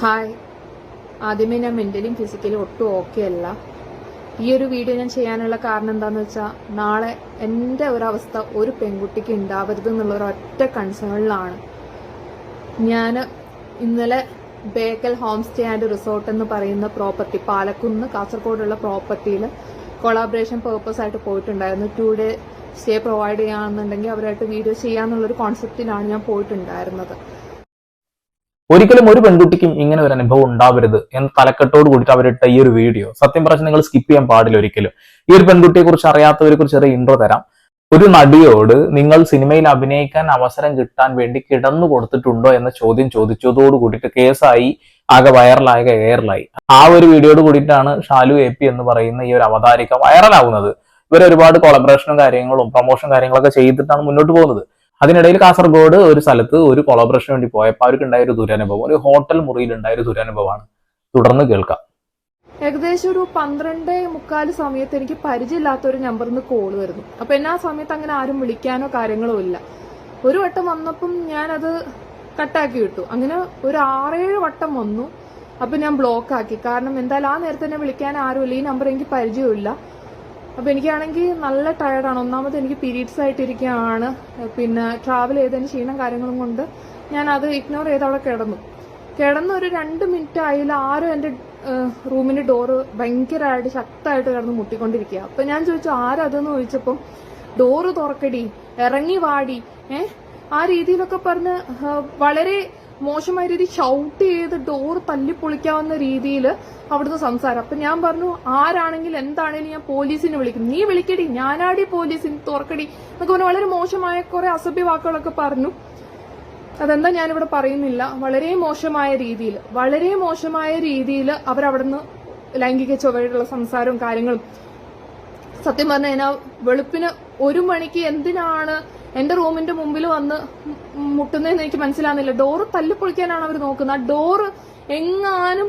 Hi. ആദ്യമേ ഞാൻ മെന്റലിയും ഫിസിക്കലും ഒട്ടും ഓക്കെ അല്ല. ഈ ഒരു വീഡിയോ ഞാൻ ചെയ്യാനുള്ള കാരണം എന്താന്ന് വെച്ചാൽ നാളെ എന്റെ ഒരവസ്ഥ ഒരു പെൺകുട്ടിക്ക് ഉണ്ടാവരുത് എന്നുള്ള ഒരു ഒറ്റ കൺസേണിലാണ് ഞാൻ ഇന്നലെ Bekal home stay and resort എന്ന് പറയുന്ന പ്രോപ്പർട്ടി പാലക്കുന്ന് കാസർഗോഡുള്ള പ്രോപ്പർട്ടിയിൽ കൊളാബറേഷൻ പേർപ്പസ് ആയിട്ട് പോയിട്ടുണ്ടായിരുന്നു. ടു ഡേ സ്റ്റേ പ്രൊവൈഡ് ചെയ്യാന്നുണ്ടെങ്കിൽ അവരായിട്ട് വീഡിയോ ചെയ്യാന്നുള്ളൊരു കോൺസെപ്റ്റിലാണ് ഞാൻ പോയിട്ടുണ്ടായിരുന്നത്. ഒരിക്കലും ഒരു പെൺകുട്ടിക്കും ഇങ്ങനെ ഒരു അനുഭവം ഉണ്ടാവരുത് എന്ന് തലക്കെട്ടോട് കൂടിയിട്ട് അവരിട്ട ഈ ഒരു വീഡിയോ. സത്യം പറഞ്ഞാൽ നിങ്ങൾ സ്കിപ്പ് ചെയ്യാൻ പാടില്ല ഒരിക്കലും. ഈ ഒരു പെൺകുട്ടിയെ കുറിച്ച് അറിയാത്തവരെ കുറിച്ച് ചെറിയ ഇൻട്രോ തരാം. ഒരു നടിയോട് നിങ്ങൾ സിനിമയിൽ അഭിനയിക്കാൻ അവസരം കിട്ടാൻ വേണ്ടി കിടന്നു കൊടുത്തിട്ടുണ്ടോ എന്ന ചോദ്യം ചോദിച്ചതോട് കൂടിയിട്ട് കേസായി ആകെ വൈറലായ എയറിലായി ആ ഒരു വീഡിയോയോട് കൂടിയിട്ടാണ് ഷാലു എ പി എന്ന് പറയുന്ന ഈ ഒരു അവതാരിക വൈറലാവുന്നത് ഇവർ ഒരുപാട് കൊളബറേഷനും കാര്യങ്ങളും പ്രൊമോഷൻ കാര്യങ്ങളൊക്കെ ചെയ്തിട്ടാണ് മുന്നോട്ട് പോകുന്നത്. അതിനിടയിൽ കാസർഗോഡ് ഒരു സ്ഥലത്ത് ഒരു കൊളാബറേഷന് വേണ്ടി പോയപ്പോൾ അവർക്ക് ഉണ്ടായ ഒരു ദുരനുഭവം. ഒരു ഹോട്ടൽ മുറിയിൽ ഉണ്ടായ ഒരു ദുരനുഭവമാണ്. തുടർന്ന് കേൾക്കാം. ഏകദേശം ഒരു പന്ത്രണ്ട് മുക്കാൽ സമയത്ത് എനിക്ക് പരിചയമില്ലാത്ത ഒരു നമ്പറിൽ നിന്ന് കോൾ വരുന്നു. അപ്പൊ എന്നെ ആ സമയത്ത് അങ്ങനെ ആരും വിളിക്കാനോ കാര്യങ്ങളോ ഇല്ല. ഒരു വട്ടം വന്നപ്പം ഞാനത് കട്ടാക്കി വിട്ടു. അങ്ങനെ ഒരു ആറേഴ് വട്ടം വന്നു. അപ്പൊ ഞാൻ ബ്ലോക്ക് ആക്കി. കാരണം എന്തായാലും ആ നേരത്തെ തന്നെ വിളിക്കാൻ ആരുമില്ല. ഈ നമ്പർ എനിക്ക് പരിചയമില്ല അപ്പൊ എനിക്കാണെങ്കിൽ നല്ല ടയർഡാണ് ഒന്നാമത് എനിക്ക് പീരീഡ്സ് ആയിട്ടിരിക്കുകയാണ് പിന്നെ ട്രാവൽ ചെയ്തതിന് ക്ഷീണം കാര്യങ്ങളും കൊണ്ട് ഞാൻ അത് ഇഗ്നോർ ചെയ്ത് അവിടെ കിടന്നു. കിടന്ന് ഒരു രണ്ട് മിനിറ്റ് ആയില്ല ആരും എന്റെ റൂമിന്റെ ഡോറ് ഭയങ്കരമായിട്ട് ശക്തമായിട്ട് കിടന്ന് മുട്ടിക്കൊണ്ടിരിക്കുക അപ്പോൾ ഞാൻ ചോദിച്ചു ആരതെന്ന് ചോദിച്ചപ്പം? ഡോറ് തുറക്കടി. ഇറങ്ങി വാടി. ഏഹ് ആ രീതിയിലൊക്കെ പറഞ്ഞ് വളരെ മോശമായ രീതി ഷൗട്ട് ചെയ്ത് ഡോർ തല്ലിപ്പൊളിക്കാവുന്ന രീതിയിൽ അവിടുന്ന് സംസാരം. അപ്പൊ ഞാൻ പറഞ്ഞു ആരാണെങ്കിൽ എന്താണെങ്കിലും ഞാൻ പോലീസിനെ വിളിക്കും. നീ വിളിക്കടി ഞാനാടി പോലീസിന് തുറക്കടി എന്നൊക്കെ പറഞ്ഞു വളരെ മോശമായ കുറെ അസഭ്യ വാക്കുകളൊക്കെ പറഞ്ഞു. അതെന്താ ഞാനിവിടെ പറയുന്നില്ല. വളരെ മോശമായ രീതിയിൽ വളരെ മോശമായ രീതിയിൽ അവരവിടുന്ന് ലൈംഗിക ചൊവ്വയുള്ള സംസാരവും കാര്യങ്ങളും. സത്യം പറഞ്ഞു കഴിഞ്ഞാൽ വെളുപ്പിന് ഒരു മണിക്ക് എന്തിനാണ് എന്റെ റൂമിന്റെ മുമ്പിൽ വന്ന് മുട്ടുന്നതെന്ന് എനിക്ക് മനസ്സിലാകുന്നില്ല ഡോറ് തല്ലിപ്പൊളിക്കാനാണ് അവർ നോക്കുന്നത്. ആ ഡോറ് എങ്ങാനും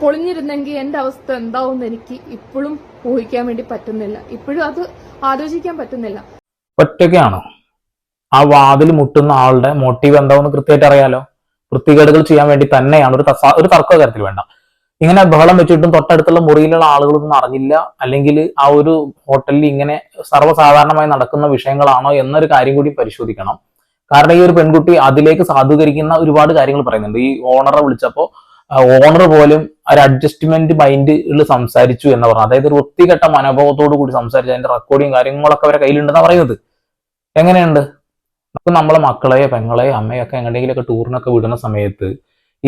പൊളിഞ്ഞിരുന്നെങ്കിൽ എന്റെ അവസ്ഥ എന്താവും എനിക്ക് ഇപ്പോഴും ഊഹിക്കാൻ വേണ്ടി പറ്റുന്നില്ല. ഇപ്പോഴും അത് ആലോചിക്കാൻ പറ്റുന്നില്ല. ഒറ്റയ്ക്കാണോ? ആ വാതിൽ മുട്ടുന്ന ആളുടെ മോട്ടീവ് എന്താവെന്ന് കൃത്യമായിട്ട് അറിയാലോ? വൃത്തികേടുകൾ ചെയ്യാൻ വേണ്ടി തന്നെയാണ്. ഒരു ഒരു തർക്ക കാര്യത്തിൽ വേണ്ട. ഇങ്ങനെ ബഹളം വെച്ചിട്ടും തൊട്ടടുത്തുള്ള മുറിയിലുള്ള ആളുകളൊന്നും അറിഞ്ഞില്ല. അല്ലെങ്കിൽ ആ ഒരു ഹോട്ടലിൽ ഇങ്ങനെ സർവസാധാരണമായി നടക്കുന്ന വിഷയങ്ങളാണോ എന്നൊരു കാര്യം കൂടി പരിശോധിക്കണം. കാരണം ഈ ഒരു പെൺകുട്ടി അതിലേക്ക് സാധൂകരിക്കുന്ന ഒരുപാട് കാര്യങ്ങൾ പറയുന്നുണ്ട്. ഈ ഓണറെ വിളിച്ചപ്പോൾ ഓണർ പോലും ഒരു അഡ്ജസ്റ്റ്മെന്റ് മൈൻഡിൽ സംസാരിച്ചു എന്ന് പറഞ്ഞു. അതായത് ഒരു വൃത്തികെട്ട മനോഭാവത്തോടു കൂടി സംസാരിച്ചു അതിന്റെ റെക്കോർഡിങ് കാര്യങ്ങളൊക്കെ അവരെ കയ്യിലുണ്ടെന്നാണ് പറയുന്നത്. എങ്ങനെയുണ്ട്? നമുക്ക് നമ്മളെ മക്കളെ പെങ്ങളെ അമ്മയൊക്കെ എങ്ങനെയെങ്കിലുമൊക്കെ ടൂറിനൊക്കെ വിടുന്ന സമയത്ത്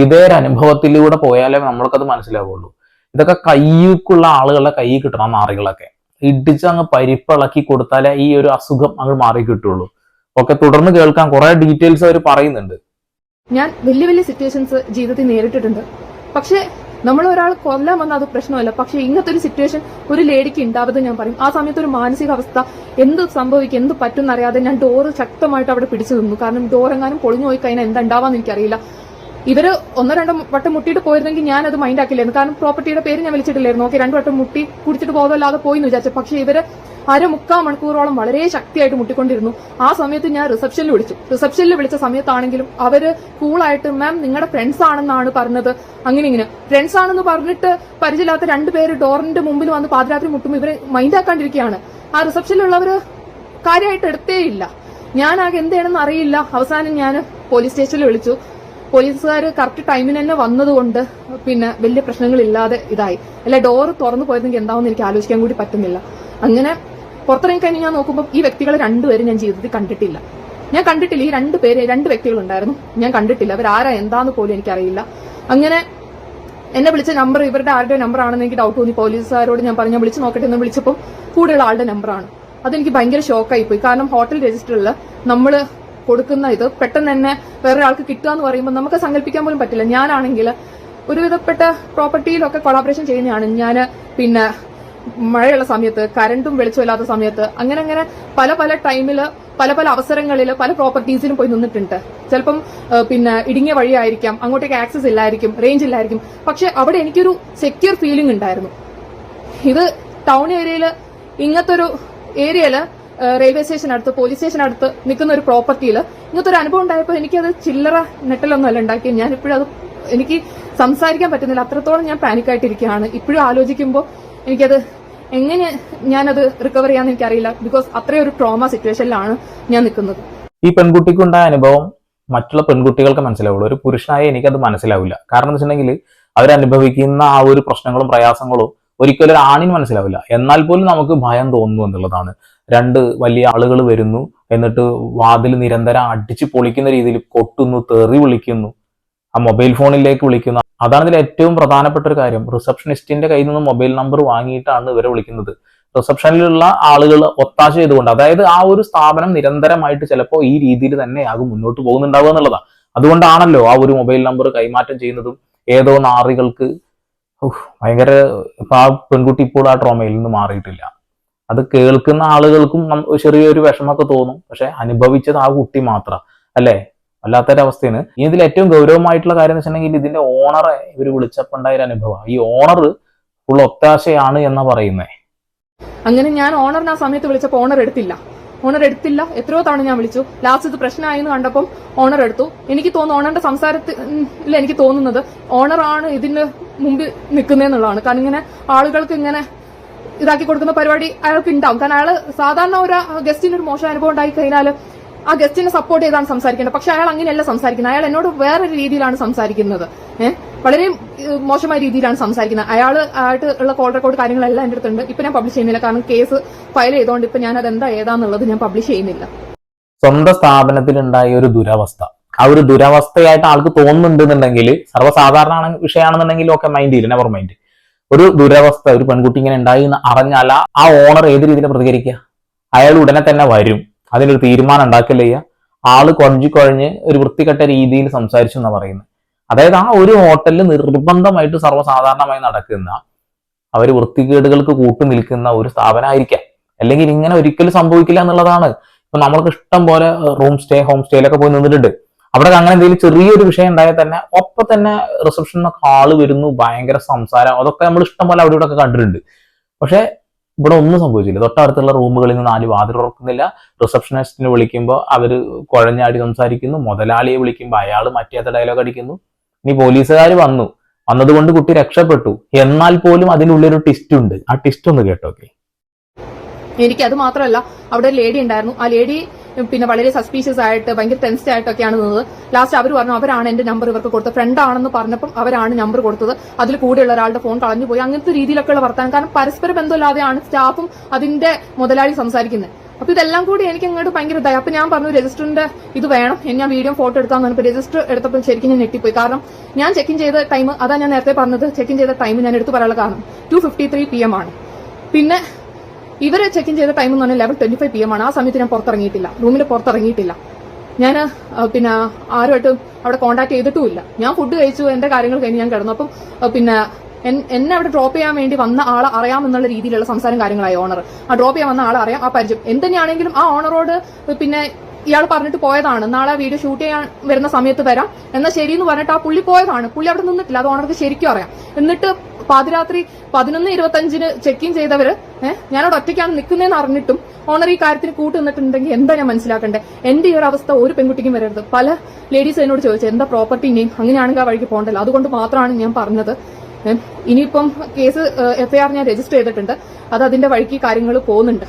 ഇതേ ഒരു അനുഭവത്തിലൂടെ പോയാലേ നമ്മൾക്കത് മനസ്സിലാവുള്ളൂ. ഇതൊക്കെ കയ്യൂക്കുള്ള ആളുകളുടെ കയ്യിൽ കിട്ടണം നാറികളൊക്കെ. ഇടിച്ച് അങ്ങ് പരിപ്പിളക്കി കൊടുത്താലേ ഈ ഒരു അസുഖം അങ്ങ് മാറി കിട്ടുള്ളൂ. ഒക്കെ തുടർന്ന് കേൾക്കാൻ കുറെ ഡീറ്റെയിൽസ് അവർ പറയുന്നുണ്ട്. ഞാൻ വലിയ വലിയ സിറ്റുവേഷൻസ് ജീവിതത്തിൽ നേരിട്ടിട്ടുണ്ട്. പക്ഷേ നമ്മൾ ഒരാൾ കൊല്ലാൻ വന്ന അത് പ്രശ്നമല്ല. പക്ഷെ ഇങ്ങനത്തെ ഒരു സിറ്റുവേഷൻ ഒരു ലേഡിക്ക് ഉണ്ടാവുന്നത് ഞാൻ പറയും. ആ സമയത്ത് ഒരു മാനസികാവസ്ഥ എന്ത് സംഭവിക്കും എന്ത് പറ്റും എന്നറിയാതെ ഞാൻ ഡോറ് ശക്തമായിട്ട് അവിടെ പിടിച്ചു നിന്നു. കാരണം ഡോർ എങ്ങാനും പൊളിഞ്ഞു പോയി കഴിഞ്ഞാൽ എന്താ ഉണ്ടാവാന്ന് എനിക്കറിയില്ല. ഇവർ ഒന്നോ രണ്ടോ വട്ടം മുട്ടിയിട്ട് പോയിരുന്നെങ്കിൽ ഞാൻ അത് മൈൻഡ് ആക്കില്ലായിരുന്നു. കാരണം പ്രോപ്പർട്ടിയുടെ പേര് ഞാൻ വിളിച്ചിട്ടില്ലായിരുന്നു. ഓക്കെ രണ്ടു വട്ടം മുട്ടി കുടിച്ചിട്ട് പോകുന്നല്ലാതെ പോയി എന്ന് വിചാരിച്ചു. പക്ഷേ ഇവർ അര മുക്കാൽ മണിക്കൂറോളം വളരെ ശക്തിയായിട്ട് മുട്ടിക്കൊണ്ടിരുന്നു. ആ സമയത്ത് ഞാൻ റിസപ്ഷനിൽ വിളിച്ചു. റിസപ്ഷനിൽ വിളിച്ച സമയത്താണെങ്കിലും അവർ കൂളായിട്ട് മാം നിങ്ങളുടെ ഫ്രണ്ട്സ് ആണെന്നാണ് പറഞ്ഞത്. അങ്ങനെ ഇങ്ങനെ. ഫ്രണ്ട്സ് ആണെന്ന് പറഞ്ഞിട്ട് പരിചയമില്ലാത്ത രണ്ടുപേര് ഡോറിന്റെ മുമ്പിൽ വന്ന് പാതിരാത്രി മുട്ടുമ്പോൾ ഇവരെ മൈൻഡ് ആക്കാണ്ടിരിക്കുകയാണ്. ആ റിസപ്ഷനിലുള്ളവർ കാര്യമായിട്ട് എടുത്തേയില്ല ഞാൻ ആകെ എന്തെയാണെന്ന് അറിയില്ല. അവസാനം ഞാൻ പോലീസ് സ്റ്റേഷനിൽ വിളിച്ചു. പോലീസുകാർ കറക്റ്റ് ടൈമിന് തന്നെ വന്നതുകൊണ്ട് പിന്നെ വലിയ പ്രശ്നങ്ങളില്ലാതെ ഇതായി. അല്ല ഡോർ തുറന്നു പോയതെങ്കിൽ എന്താണെന്ന് എനിക്ക് ആലോചിക്കാൻ കൂടി പറ്റുന്നില്ല. അങ്ങനെ പുറത്തിറങ്ങി കഴിഞ്ഞ് ഞാൻ നോക്കുമ്പോൾ ഈ വ്യക്തികളെ രണ്ടുപേരും ഞാൻ ജീവിതത്തിൽ കണ്ടിട്ടില്ല. ഞാൻ കണ്ടിട്ടില്ല. ഈ രണ്ട് പേര് രണ്ട് വ്യക്തികളുണ്ടായിരുന്നു. ഞാൻ കണ്ടിട്ടില്ല. അവരാരാ എന്താന്ന് പോലും എനിക്കറിയില്ല. അങ്ങനെ എന്നെ വിളിച്ച നമ്പർ ഇവരുടെ ആരുടെ നമ്പർ ആണെന്ന് എനിക്ക് ഡൗട്ട് തോന്നി. പോലീസുകാരോട് ഞാൻ പറഞ്ഞു വിളിച്ച് നോക്കട്ടെ എന്ന് വിളിച്ചപ്പോൾ കൂടെയുള്ള ആളുടെ നമ്പറാണ് അതെനിക്ക് ഭയങ്കര ഷോക്കായി പോയി. കാരണം ഹോട്ടൽ രജിസ്റ്ററിൽ നമ്മൾ കൊടുക്കുന്ന ഇത് പെട്ടെന്ന് തന്നെ വേറൊരാൾക്ക് കിട്ടുക എന്ന് പറയുമ്പോൾ നമുക്ക് സങ്കല്പിക്കാൻ പോലും പറ്റില്ല. ഞാനാണെങ്കിൽ ഒരുവിധപ്പെട്ട പ്രോപ്പർട്ടിയിലൊക്കെ കൊളാബറേഷൻ ചെയ്യുന്നതാണ്. ഞാൻ പിന്നെ മഴയുള്ള സമയത്ത് കരണ്ടും വെളിച്ചമില്ലാത്ത സമയത്ത് അങ്ങനെ അങ്ങനെ പല പല ടൈമിൽ പല പല അവസരങ്ങളിൽ പല പ്രോപ്പർട്ടീസിലും പോയി നിന്നിട്ടുണ്ട്. ചിലപ്പം പിന്നെ ഇടുങ്ങിയ വഴിയായിരിക്കാം അങ്ങോട്ടേക്ക് ആക്സസ് ഇല്ലായിരിക്കും റേഞ്ച് ഇല്ലായിരിക്കും. പക്ഷെ അവിടെ എനിക്കൊരു സെക്യൂർ ഫീലിംഗ് ഉണ്ടായിരുന്നു. ഇത് ടൗൺ ഏരിയയിൽ ഇങ്ങനത്തെ ഒരു ഏരിയയിൽ റെയിൽവേ സ്റ്റേഷൻ അടുത്ത് പോലീസ് സ്റ്റേഷൻ അടുത്ത് നിൽക്കുന്ന ഒരു പ്രോപ്പർട്ടിയിൽ ഇങ്ങനത്തെ ഒരു അനുഭവം ഉണ്ടായപ്പോൾ എനിക്കത് ചില്ലറ നെട്ടലൊന്നും അല്ല ഞാൻ ഇപ്പോഴും അത് എനിക്ക് സംസാരിക്കാൻ പറ്റുന്നില്ല. അത്രത്തോളം ഞാൻ പാനിക്കായിട്ടിരിക്കുകയാണ് ഇപ്പോഴും ആലോചിക്കുമ്പോൾ എനിക്കത് എങ്ങനെ ഞാനത് റിക്കവർ ചെയ്യാന്ന് എനിക്കറിയില്ല. ബിക്കോസ് അത്രയും ഒരു ട്രോമ സിറ്റുവേഷനിലാണ് ഞാൻ നിൽക്കുന്നത്. ഈ പെൺകുട്ടിക്കുണ്ടായ അനുഭവം മറ്റുള്ള പെൺകുട്ടികൾക്ക് മനസ്സിലാവുള്ളൂ. ഒരു പുരുഷനായ എനിക്കത് മനസ്സിലാവില്ല. കാരണം എന്ന് വെച്ചിട്ടുണ്ടെങ്കിൽ അവരനുഭവിക്കുന്ന ആ ഒരു പ്രശ്നങ്ങളും പ്രയാസങ്ങളും ഒരിക്കലും ഒരു ആണിന് മനസ്സിലാവില്ല. എന്നാൽ പോലും നമുക്ക് ഭയം തോന്നുന്നു എന്നുള്ളതാണ്. രണ്ട് വലിയ ആളുകൾ വരുന്നു എന്നിട്ട് വാതിൽ നിരന്തരം അടിച്ച് പൊളിക്കുന്ന രീതിയിൽ കൊട്ടുന്നു തെറി വിളിക്കുന്നു ആ മൊബൈൽ ഫോണിലേക്ക് വിളിക്കുന്നു. അതാണ് ഇതിൽ ഏറ്റവും പ്രധാനപ്പെട്ട ഒരു കാര്യം. റിസപ്ഷനിസ്റ്റിന്റെ കയ്യിൽ നിന്ന് മൊബൈൽ നമ്പർ വാങ്ങിയിട്ടാണ് ഇവരെ വിളിക്കുന്നത്. റിസപ്ഷനിലുള്ള ആളുകൾ ഒത്താശ ചെയ്തുകൊണ്ട് അതായത് ആ ഒരു സ്ഥാപനം നിരന്തരമായിട്ട് ചിലപ്പോൾ ഈ രീതിയിൽ തന്നെയാകും മുന്നോട്ട് പോകുന്നുണ്ടാവുക എന്നുള്ളതാണ്. അതുകൊണ്ടാണല്ലോ ആ ഒരു മൊബൈൽ നമ്പർ കൈമാറ്റം ചെയ്യുന്നതും ഏതോ നാറികൾക്ക് ഭയങ്കര ഇപ്പൊ ആ പെൺകുട്ടി ഇപ്പോൾ ആ ട്രോമയിൽ നിന്ന് മാറിയിട്ടില്ല. അത് കേൾക്കുന്ന ആളുകൾക്കും ചെറിയൊരു വിഷമമൊക്കെ തോന്നും. പക്ഷെ അനുഭവിച്ചത് ആ കുട്ടി മാത്രം അല്ലേ? വല്ലാത്തൊരവസ്ഥയാണ്. ഇനി ഇതിൽ ഏറ്റവും ഗൗരവമായിട്ടുള്ള കാര്യം എന്ന് വെച്ചിട്ടുണ്ടെങ്കിൽ ഇതിന്റെ ഓണറെ ഇവർ വിളിച്ചപ്പോൾ ഉണ്ടായ ഒരു അനുഭവം. ഈ ഓണർ ഫുൾ ഒത്താശയാണ് എന്നാ പറയുന്നത് അങ്ങനെ ഞാൻ ഓണറിന് ആ സമയത്ത് വിളിച്ചപ്പോൾ ഓണർ എടുത്തില്ല. ഓണർ എടുത്തില്ല. എത്രയോ തവണ ഞാൻ വിളിച്ചു. ലാസ്റ്റ് ഇത് പ്രശ്നമായി എന്ന് കണ്ടപ്പം ഓണർ എടുത്തു. എനിക്ക് തോന്നുന്നു ഓണറിന്റെ സംസാരത്തിൽ എനിക്ക് തോന്നുന്നത് ഓണറാണ് ഇതിന് മുമ്പിൽ നിൽക്കുന്നതെന്നുള്ളതാണ് കാരണം ഇങ്ങനെ ആളുകൾക്ക് ഇങ്ങനെ ഇതാക്കി കൊടുക്കുന്ന പരിപാടി അയാൾക്ക് ഉണ്ടാവും. കാരണം അയാൾ സാധാരണ ഒരു ഗസ്റ്റിന് ഒരു മോശം അനുഭവം ഉണ്ടായി കഴിഞ്ഞാൽ ആ ഗസ്റ്റിനെ സപ്പോർട്ട് ചെയ്താണ് സംസാരിക്കേണ്ടത്. പക്ഷെ അയാൾ അങ്ങനെയല്ല സംസാരിക്കുന്നത്. അയാൾ എന്നോട് വേറൊരു രീതിയിലാണ് സംസാരിക്കുന്നത്. ഏഹ് വളരെ മോശമായ രീതിയിലാണ് സംസാരിക്കുന്നത്. അയാൾ ആയിട്ട് ഉള്ള കോൾ റെക്കോർഡ് കാര്യങ്ങളെല്ലാം എന്റെ അടുത്തുണ്ട്. ഇപ്പൊ ഞാൻ പബ്ലിഷ് ചെയ്യുന്നില്ല. കാരണം കേസ് ഫയൽ ചെയ്തുകൊണ്ട് ഇപ്പൊ ഞാൻ അതെന്താ ഏതാന്നുള്ളത് ഞാൻ പബ്ലിഷ് ചെയ്യുന്നില്ല. സ്വന്തം സ്ഥാപനത്തിൽ ഉണ്ടായ ഒരു ദുരവസ്ഥ. ആ ഒരു ദുരവസ്ഥയായിട്ട് ആൾക്ക് തോന്നുന്നുണ്ടെന്നുണ്ടെങ്കിൽ സർവസാധാരണ വിഷയമാണെന്നുണ്ടെങ്കിൽ ഒക്കെ മൈൻഡ് ചെയ്യില്ല നെവർ മൈൻഡ് ഒരു ദുരവസ്ഥ ഒരു പെൺകുട്ടി ഇങ്ങനെ ഉണ്ടായി എന്ന് അറിഞ്ഞാൽ ആ- ഓണർ ഏത് രീതിയിൽ പ്രതികരിക്കുക? അയാൾ ഉടനെ തന്നെ വരും. അതിനൊരു തീരുമാനം ഉണ്ടാക്കില്ല ആൾ കുഴഞ്ഞു കുഴഞ്ഞ് ഒരു വൃത്തികെട്ട രീതിയിൽ സംസാരിച്ചു എന്നാ പറയുന്നത്. അതായത് ആ ഒരു ഹോട്ടലിൽ നിർബന്ധമായിട്ട് സർവസാധാരണമായി നടക്കുന്ന അവർ വൃത്തികേടുകൾക്ക് കൂട്ടു നിൽക്കുന്ന ഒരു സ്ഥാപനമായിരിക്കാം. അല്ലെങ്കിൽ ഇങ്ങനെ ഒരിക്കലും സംഭവിക്കില്ല എന്നുള്ളതാണ്. ഇപ്പൊ നമ്മൾക്ക് ഇഷ്ടം പോലെ റൂം സ്റ്റേ ഹോം സ്റ്റേയിലൊക്കെ പോയി നിന്നിട്ടുണ്ട്. അവിടെ അങ്ങനെ എന്തെങ്കിലും ചെറിയൊരു വിഷയം ഉണ്ടായാൽ തന്നെ ഒപ്പം തന്നെ റിസപ്ഷനിലൊക്കെ ആൾ വരുന്നു ഭയങ്കര സംസാരം. അതൊക്കെ നമ്മൾ ഇഷ്ടം പോലെ അവിടെ ഇവിടെ ഒക്കെ കണ്ടിട്ടുണ്ട്. പക്ഷെ ഇവിടെ ഒന്നും സംഭവിച്ചില്ല. തൊട്ടടുത്തുള്ള റൂമുകളിൽ നിന്ന് നാല് വാതിൽ തുറക്കുന്നില്ല. റിസപ്ഷനിസ്റ്റിനെ വിളിക്കുമ്പോൾ അവർ കുഴഞ്ഞാടി സംസാരിക്കുന്നു. മുതലാളിയെ വിളിക്കുമ്പോൾ അയാൾ മറ്റേത്ത ഡയലോഗ് അടിക്കുന്നു. ഇനി പോലീസുകാർ വന്നു. വന്നതുകൊണ്ട് കുട്ടി രക്ഷപ്പെട്ടു. എന്നാൽ പോലും അതിനുള്ളൊരു ടിസ്റ്റ് ഉണ്ട്. ആ ടിസ്റ്റ് ഒന്ന് കേട്ടോക്കെ എനിക്ക് അത് മാത്രമല്ല അവിടെ ഒരു ലേഡി ഉണ്ടായിരുന്നു. ആ ലേഡി പിന്നെ വളരെ സസ്പീഷ്യസ് ആയിട്ട് ഭയങ്കര ടെൻസ്ഡ് ആയിട്ടൊക്കെയാണ് നിന്നത്. ലാസ്റ്റ് അവർ പറഞ്ഞു അവരാണ് എന്റെ നമ്പർ ഇവർക്ക് കൊടുത്തത്. ഫ്രണ്ട് ആണെന്ന് പറഞ്ഞപ്പോൾ അവരാണ് നമ്പർ കൊടുത്തത്. അതിൽ കൂടെയുള്ള ഒരാളുടെ ഫോൺ കളഞ്ഞു പോയി. അങ്ങനത്തെ രീതിയിലൊക്കെയുള്ള വർത്താനം. കാരണം പരസ്പര ബന്ധമില്ലാതെയാണ് സ്റ്റാഫും അതിന്റെ മുതലാളി സംസാരിക്കുന്നത്. അപ്പൊ ഇതെല്ലാം കൂടി എനിക്ക് അങ്ങോട്ട് ഭയങ്കര ഇതായി. അപ്പൊ ഞാൻ പറഞ്ഞു രജിസ്റ്ററിന്റെ ഇത് വേണം. ഞാൻ വീഡിയോ ഫോട്ടോ എടുക്കാന്ന് പറഞ്ഞപ്പോൾ രജിസ്റ്റർ എടുത്തപ്പോൾ ശരിക്കും ഞാൻ ഞെട്ടിപ്പോയി. കാരണം ഞാൻ ചെക്ക് ഇൻ ചെയ്ത ടൈം അതാ ഞാൻ നേരത്തെ പറഞ്ഞത് ചെക്ക് ഇൻ ചെയ്ത ടൈം ഞാൻ എടുത്തു പറയാനുള്ള കാരണം two fifty three P M ആണ്. പിന്നെ ഇവരെ ചെക്ക് ഇൻ ചെയ്ത ടൈം എന്ന് പറഞ്ഞാൽ eleven twenty five P M ആണ്. ആ സമയത്ത് ഞാൻ പുറത്തിറങ്ങിയിട്ടില്ല. റൂമിൽ പുറത്തിറങ്ങിയിട്ടില്ല. ഞാൻ പിന്നെ ആരുമായിട്ടും അവിടെ കോൺടാക്ട് ചെയ്തിട്ടുമില്ല. ഞാൻ ഫുഡ് കഴിച്ചു എന്റെ കാര്യങ്ങൾ കഴിഞ്ഞ് ഞാൻ കിടന്നു. അപ്പം പിന്നെ എന്നെ അവിടെ ഡ്രോപ്പ് ചെയ്യാൻ വേണ്ടി വന്ന ആളെ അറിയാമെന്നുള്ള രീതിയിലുള്ള സംസാരം കാര്യങ്ങളായി ഓണർ ആ ഡ്രോപ്പ് ചെയ്യാൻ വന്ന ആളെ അറിയാം ആ പരിചയം. എന്തുതന്നെയാണെങ്കിലും ആ ഓണറോട് പിന്നെ ഇയാൾ പറഞ്ഞിട്ട് പോയതാണ്. നാളെ വീഡിയോ ഷൂട്ട് ചെയ്യാൻ വരുന്ന സമയത്ത് വരാം. എന്നാൽ ശരി എന്ന് പറഞ്ഞിട്ട് ആ പുള്ളി പോയതാണ്. പുള്ളി അവിടെ നിന്നിട്ടില്ല. അത് ഓണർക്ക് ശരിക്കും അറിയാം. എന്നിട്ട് പാതിരാത്രി പതിനൊന്ന് ഇരുപത്തഞ്ചിന് ചെക്ക് ഇൻ ചെയ്തവര് ഞാനവിടെ ഒറ്റയ്ക്കാണ് നിൽക്കുന്നതെന്ന് അറിഞ്ഞിട്ടും ഓണർ ഈ കാര്യത്തിന് കൂട്ടു നിന്നിട്ടുണ്ടെങ്കിൽ എന്താ ഞാൻ മനസ്സിലാക്കണ്ടേ? എന്റെ ഈ ഒരു അവസ്ഥ ഒരു പെൺകുട്ടിക്കും വരരുത്. പല ലേഡീസ് എന്നോട് ചോദിച്ചു എന്താ പ്രോപ്പർട്ടി ഇനിയും? അങ്ങനെയാണെങ്കിൽ ആ വഴിക്ക് പോകണ്ടല്ലോ. അതുകൊണ്ട് മാത്രമാണ് ഞാൻ പറഞ്ഞത്. ഇനിയിപ്പം കേസ് എഫ്ഐആർ ഞാൻ രജിസ്റ്റർ ചെയ്തിട്ടുണ്ട്. അത് അതിന്റെ വഴിക്ക് കാര്യങ്ങൾ പോകുന്നുണ്ട്.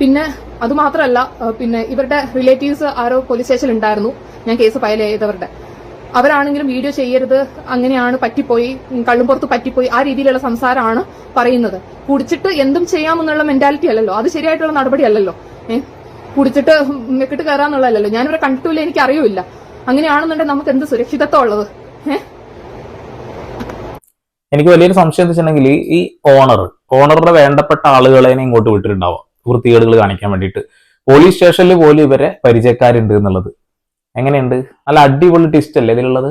പിന്നെ അതുമാത്രമല്ല പിന്നെ ഇവരുടെ റിലേറ്റീവ്സ് ആരോ പോലീസ് സ്റ്റേഷനിൽ ഉണ്ടായിരുന്നു. ഞാൻ കേസ് ഫയൽ ചെയ്തവരുടെ. അവരാണെങ്കിലും വീഡിയോ ചെയ്യരുത് അങ്ങനെയാണ് പറ്റിപ്പോയി കള്ളുംപുറത്ത് പറ്റിപ്പോയി ആ രീതിയിലുള്ള സംസാരമാണ് പറയുന്നത്. കുടിച്ചിട്ട് എന്തും ചെയ്യാമെന്നുള്ള മെന്റാലിറ്റി അല്ലല്ലോ. അത് ശരിയായിട്ടുള്ള നടപടി അല്ലല്ലോ കുടിച്ചിട്ട് മെക്കിട്ട് കയറാന്നുള്ളതല്ലോ ഞാനിവരെ കണ്ടിട്ടില്ല എനിക്ക് അറിയില്ല അങ്ങനെയാണെന്നുണ്ടെങ്കിൽ നമുക്ക് എന്ത് സുരക്ഷിതത്വം ഉള്ളത്? ഏഹ് എനിക്ക് വലിയൊരു സംശയം എന്ന് വെച്ചിട്ടുണ്ടെങ്കിൽ ഈ ഓണർ ഓണറുടെ വേണ്ടപ്പെട്ട ആളുകളെ ഇങ്ങോട്ട് വിട്ടിട്ടുണ്ടാവാം. വൃത്തികേടുകൾ കാണിക്കാൻ വേണ്ടിയിട്ട്. പോലീസ് സ്റ്റേഷനിൽ പോലും ഇവരെ പരിചയക്കാരുണ്ട് എന്നുള്ളത്. എങ്ങനെയുണ്ട്? നല്ല അടിപൊളി ട്വിസ്റ്റ് അല്ലേ ഇതിലുള്ളത്?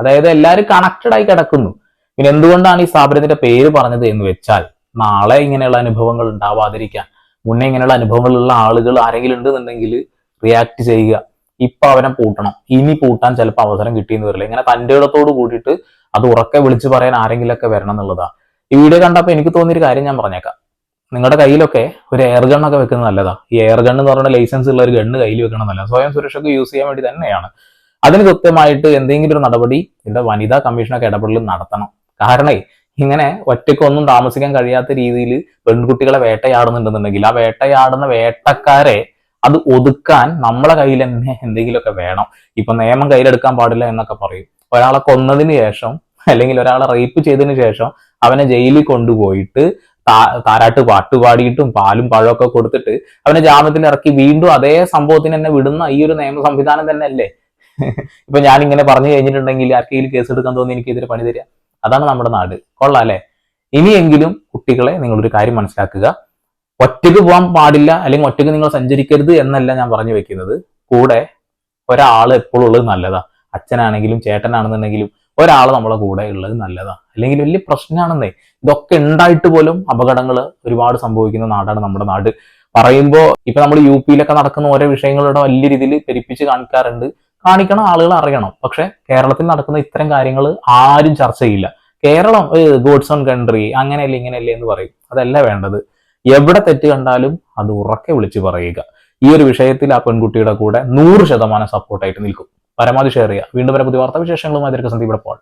അതായത് എല്ലാവരും കണക്റ്റഡ് ആയി കിടക്കുന്നു. പിന്നെ എന്തുകൊണ്ടാണ് ഈ സ്ഥാപനത്തിന്റെ പേര് പറഞ്ഞത് എന്ന് വെച്ചാൽ നാളെ ഇങ്ങനെയുള്ള അനുഭവങ്ങൾ ഉണ്ടാവാതിരിക്കാൻ മുന്നേ ഇങ്ങനെയുള്ള അനുഭവങ്ങളുള്ള ആളുകൾ ആരെങ്കിലും ഉണ്ടെന്നുണ്ടെങ്കിൽ റിയാക്ട് ചെയ്യുക. ഇപ്പൊ അവനെ പൂട്ടണം. ഇനി പൂട്ടാൻ ചിലപ്പോൾ അവസരം കിട്ടിയെന്ന് വരില്ല. ഇങ്ങനെ തന്റെ ഇടത്തോട് കൂടിയിട്ട് അത് ഉറക്കെ വിളിച്ചു പറയാൻ ആരെങ്കിലുമൊക്കെ വരണം എന്നുള്ളതാ. ഈ വീഡിയോ കണ്ടപ്പോൾ എനിക്ക് തോന്നിയൊരു കാര്യം ഞാൻ പറഞ്ഞേക്കാം. നിങ്ങളുടെ കയ്യിലൊക്കെ ഒരു എയർ ഗണ്ണൊക്കെ വെക്കുന്നത് നല്ലതാ. ഈ എയർ ഗൺ എന്ന് പറയുന്ന ലൈസൻസ് ഉള്ള ഒരു ഗണ്ണ് കയ്യിൽ വെക്കണം നല്ല സ്വയം സുരക്ഷയ്ക്ക് യൂസ് ചെയ്യാൻ വേണ്ടി തന്നെയാണ്. അതിന് കൃത്യമായിട്ട് എന്തെങ്കിലും ഒരു നടപടി ഇവിടെ വനിതാ കമ്മീഷനൊക്കെ ഇടപെടൽ നടത്തണം. കാരണേ ഇങ്ങനെ ഒറ്റയ്ക്കൊന്നും താമസിക്കാൻ കഴിയാത്ത രീതിയിൽ പെൺകുട്ടികളെ വേട്ടയാടുന്നുണ്ടെന്നുണ്ടെങ്കിൽ ആ വേട്ടയാടുന്ന വേട്ടക്കാരെ അത് ഒതുക്കാൻ നമ്മളെ കയ്യിൽ തന്നെ എന്തെങ്കിലുമൊക്കെ വേണം. ഇപ്പൊ നിയമം കയ്യിലെടുക്കാൻ പാടില്ല എന്നൊക്കെ പറയും. ഒരാളെ കൊന്നതിന് ശേഷം അല്ലെങ്കിൽ ഒരാളെ റേപ്പ് ചെയ്തതിന് ശേഷം അവനെ ജയിലിൽ കൊണ്ടുപോയിട്ട് താരാട്ട് പാട്ട് പാടിയിട്ടും പാലും പഴമൊക്കെ കൊടുത്തിട്ട് അവനെ ജാമ്യത്തിൽ ഇറക്കി വീണ്ടും അതേ സംഭവത്തിന് തന്നെ വിടുന്ന ഈ ഒരു നിയമ സംവിധാനം തന്നെ അല്ലേ ഇപ്പൊ ഞാൻ ഇങ്ങനെ പറഞ്ഞു കഴിഞ്ഞിട്ടുണ്ടെങ്കിൽ ആർക്കെങ്കിലും കേസ് എടുക്കാൻ തോന്നി എനിക്കെതിരെ പണി തരിക. അതാണ് നമ്മുടെ നാട്. കൊള്ളാം അല്ലേ? ഇനിയെങ്കിലും കുട്ടികളെ നിങ്ങളൊരു കാര്യം മനസ്സിലാക്കുക. ഒറ്റയ്ക്ക് പോകാൻ പാടില്ല അല്ലെങ്കിൽ ഒറ്റയ്ക്ക് നിങ്ങൾ സഞ്ചരിക്കരുത് എന്നല്ല ഞാൻ പറഞ്ഞു വെക്കുന്നത്. കൂടെ ഒരാൾ എപ്പോഴും ഉള്ളത് നല്ലതാ. അച്ഛനാണെങ്കിലും ചേട്ടനാണെന്നുണ്ടെങ്കിലും ഒരാൾ നമ്മളെ കൂടെ ഉള്ളത് നല്ലതാ. അല്ലെങ്കിൽ വലിയ പ്രശ്നമാണെന്നേ. ഇതൊക്കെ ഉണ്ടായിട്ട് പോലും അപകടങ്ങൾ ഒരുപാട് സംഭവിക്കുന്ന നാടാണ് നമ്മുടെ നാട്. പറയുമ്പോൾ ഇപ്പൊ നമ്മൾ യു പിയിലൊക്കെ നടക്കുന്ന ഓരോ വിഷയങ്ങളുടെ വലിയ രീതിയിൽ പെരിപ്പിച്ച് കാണിക്കാറുണ്ട്. കാണിക്കണം ആളുകൾ അറിയണം. പക്ഷെ കേരളത്തിൽ നടക്കുന്ന ഇത്തരം കാര്യങ്ങൾ ആരും ചർച്ച ചെയ്യില്ല. കേരളം ഗോഡ്സ് ഓൺ കൺട്രി അങ്ങനെയല്ലേ ഇങ്ങനെയല്ലേ എന്ന് പറയും. അതല്ല വേണ്ടത്. എവിടെ തെറ്റ് കണ്ടാലും അത് ഉറക്കെ വിളിച്ചു പറയുക. ഈ ഒരു വിഷയത്തിൽ ആ പെൺകുട്ടിയുടെ കൂടെ നൂറ് ശതമാനം സപ്പോർട്ടായിട്ട് നിൽക്കും. പരമാവധി ഷെയർ ചെയ്യുക. വീണ്ടും വരെ പുതിയ വാർത്താ വിശേഷങ്ങളുമായി സന്ദീപ് ഇപ്പോൾ